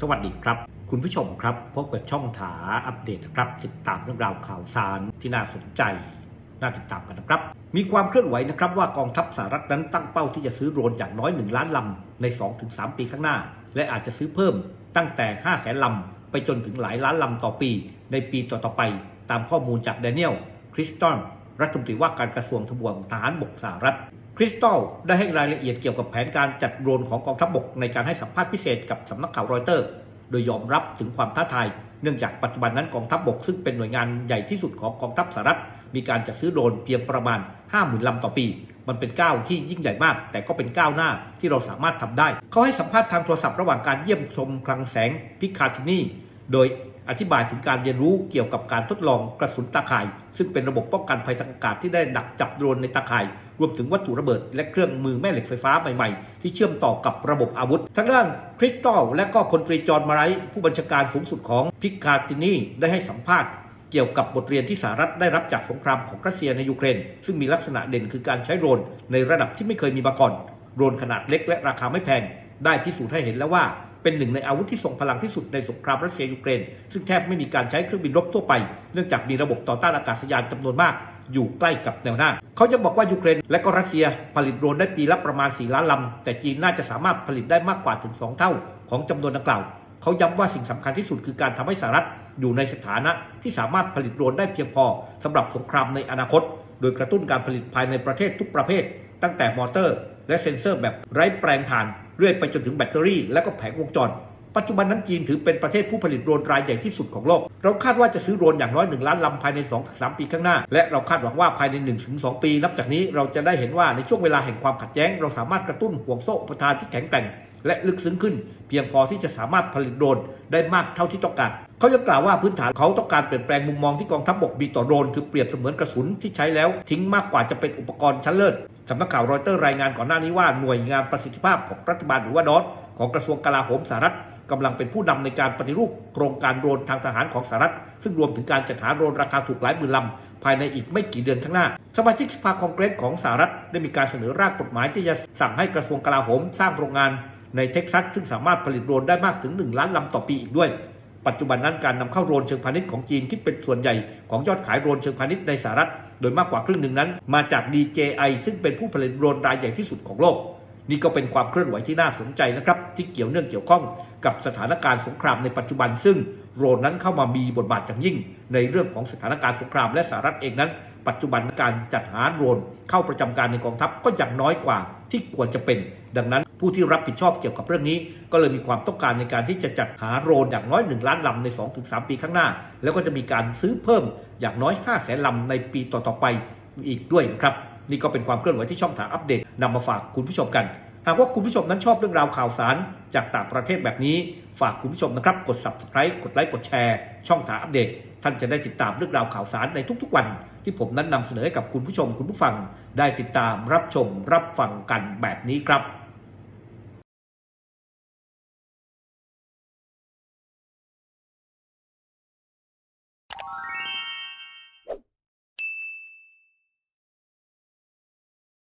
สวัสดีครับ คุณผู้ชมครับ พบกับช่องถาอัปเดตนะครับ ติดตามเรื่องราวข่าวสารที่น่าสนใจ น่าติดตามกันนะครับ มีความเคลื่อนไหวนะครับว่ากองทัพสหรัฐนั้นตั้งเป้าที่จะซื้อโดรนอย่างน้อย 1 ล้านลำใน 2-3 ปีข้างหน้า และอาจจะซื้อเพิ่มตั้งแต่ 5 แสนลำไปจนถึงหลายล้านลำต่อปี ในปีต่อๆไป ตามข้อมูลจากแดเนียลคริสตันรัฐมนตรีว่าการกระทรวงทบวงทหารบกสหรัฐ คริสตัลได้ให้รายละเอียดเกี่ยวกับแผนการจัดโดรนของกองทัพบกในการให้สัมภาษณ์พิเศษกับสำนักข่าวรอยเตอร์ โดยยอมรับถึงความท้าทาย เนื่องจากปัจจุบันนั้นกองทัพบกซึ่งเป็นหน่วยงานใหญ่ที่สุดของกองทัพสหรัฐ มีการจัดซื้อโดรนเพียงประมาณ 50,000ลำต่อปี มันเป็นก้าวที่ยิ่งใหญ่มาก แต่ก็เป็นก้าวหน้าที่เราสามารถทำได้ เขาให้สัมภาษณ์ทางโทรศัพท์ระหว่างการเยี่ยมชมคลังแสงพิคาทินีโดย อธิบายถึงการเรียนรู้เกี่ยวกับการทดลองกระสุนตาข่าย ซึ่งเป็นระบบป้องกันภัยทางอากาศที่ได้ดักจับโดรนในตาข่าย รวมถึงวัตถุระเบิด และเครื่องมือแม่เหล็กไฟฟ้าใหม่ๆ ที่เชื่อมต่อกับระบบอาวุธทางด้านคริสตัลและก็พลตรีจอห์นมาไรผู้บัญชาการสูงสุดของพิคาตินีได้ให้สัมภาษณ์เกี่ยวกับบทเรียนที่สหรัฐได้รับจากสงครามของรัสเซียในยูเครน ซึ่งมีลักษณะเด่นคือการใช้โดรนในระดับที่ไม่เคยมีมาก่อนโดรนขนาดเล็กและราคาไม่แพง ได้พิสูจน์ให้เห็นแล้วว่า เป็นหนึ่งในอาวุธที่ทรงพลังที่สุดในสงครามรัสเซียยูเครน ซึ่งแทบไม่มีการใช้เครื่องบินรบทั่วไป เนื่องจากมีระบบต่อต้านอากาศยานจำนวนมาก อยู่ใกล้กับแนวหน้า เขายังบอกว่ายูเครน และก็รัสเซียผลิตโดรนได้ปีละประมาณ 4 ล้านลำ แต่จีนน่าจะสามารถผลิตได้มากกว่าถึง 2 เท่า ของจำนวนดังกล่าว เขาย้ำว่าสิ่งสำคัญที่สุดคือการทำให้สหรัฐอยู่ในสถานะที่สามารถผลิตโดรนได้เพียงพอสำหรับสงครามในอนาคต โดยกระตุ้นการผลิตภายในประเทศทุกประเภท ตั้งแต่มอเตอร์ และเซ็นเซอร์แบบไร้แปลงถ่าน เรื่อยไปจนถึงแบตเตอรี่และก็แผงวงจร ปัจจุบันนั้นจีนถือเป็นประเทศผู้ผลิตโดรนรายใหญ่ที่สุดของโลก เราคาดว่าจะซื้อโดรนอย่างน้อย 1 ล้านลำภายใน 2-3 ปีข้างหน้า และเราคาดหวังว่าภายใน 1-2 ปี นับจากนี้เราจะได้เห็นว่าในช่วงเวลาแห่งความขัดแย้ง เราสามารถกระตุ้นห่วงโซ่อุปทานที่แข็งแกร่งและลึกซึ้งขึ้น เพียงพอที่จะสามารถผลิตโดรนได้มากเท่าที่ต้องการ เขายังกล่าวว่าพื้นฐานเขาต้องการเปลี่ยนแปลงมุมมองที่กองทัพบกมีต่อโดรน คือเปรียบเสมือนกระสุนที่ใช้แล้ว ทิ้งมากกว่าจะเป็นอุปกรณ์ชั้นเลิศ สำนักข่าวรอยเตอร์รายงานก่อนหน้านี้ว่าหน่วยงานประสิทธิภาพของรัฐบาลหรือว่าดอสของกระทรวงกลาโหมสหรัฐกำลังเป็นผู้นำในการปฏิรูปโครงการโดรนทางทหารของสหรัฐ ซึ่งรวมถึงการจัดหาโดรนราคาถูกหลายหมื่นลำ ภายในอีกไม่กี่เดือนข้างหน้า สมาชิกสภาคองเกรสของสหรัฐได้มีการเสนอร่างกฎหมายที่จะสั่งให้กระทรวงกลาโหมสร้างโรงงานในเท็กซัสซึ่งสามารถผลิตโดรนได้มากถึง 1 ล้านลำต่อปีอีกด้วย ปัจจุบันนั้นการนำเข้าโรนเชิงพาณิชย์ของจีนที่เป็นส่วนใหญ่ของยอดขายโรนเชิงพาณิชย์ในสหรัฐ โดยมากกว่าครึ่งหนึ่งนั้น มาจาก DJI ซึ่งเป็นผู้ผลิตโดรนรายใหญ่ที่สุดของโลก นี่ก็เป็นความเคลื่อนไหวที่น่าสนใจนะครับ ที่เกี่ยวเนื่องเกี่ยวข้องกับสถานการณ์สงครามในปัจจุบัน ซึ่งโรนนั้นเข้ามามีบทบาทอย่างยิ่ง ในเรื่องของสถานการณ์สงครามและสหรัฐเองนั้น ปัจจุบันการจัดหาโรนเข้าประจำการในกองทัพก็ยังน้อยกว่าที่ควรจะเป็น ดังนั้น ผู้ที่รับผิดชอบเกี่ยวกับเรื่องนี้ ก็เลยมีความต้องการในการที่จะจัดหาโรนอย่างน้อย 1 ล้านลำใน 2-3 ปีข้างหน้า แล้วก็จะมีการซื้อเพิ่มอย่างน้อย 5 0 0แสนลำในปีต่อๆไปอีกด้วยนะครับ นี่ก็เป็นความเคลื่อนไหวที่ช่องทาอัปเดตนำมาฝากคุณผู้ชมกัน หากว่าคุณผู้ชมนั้นชอบเรื่องราวข่าวสารจากต่างประเทศแบบนี้ฝากคุณผู้ชมนะครับกด subscribe กดไลค์กดแชร์ ช่องทาอัปเดต ท่านจะได้ติดตามเรื่องราวข่าวสารในทุกๆวัน ที่ผมนั้นนำเสนอให้กับคุณผู้ชมคุณผู้ฟัง ได้ติดตามรับชมรับฟังกันแบบนี้ครับ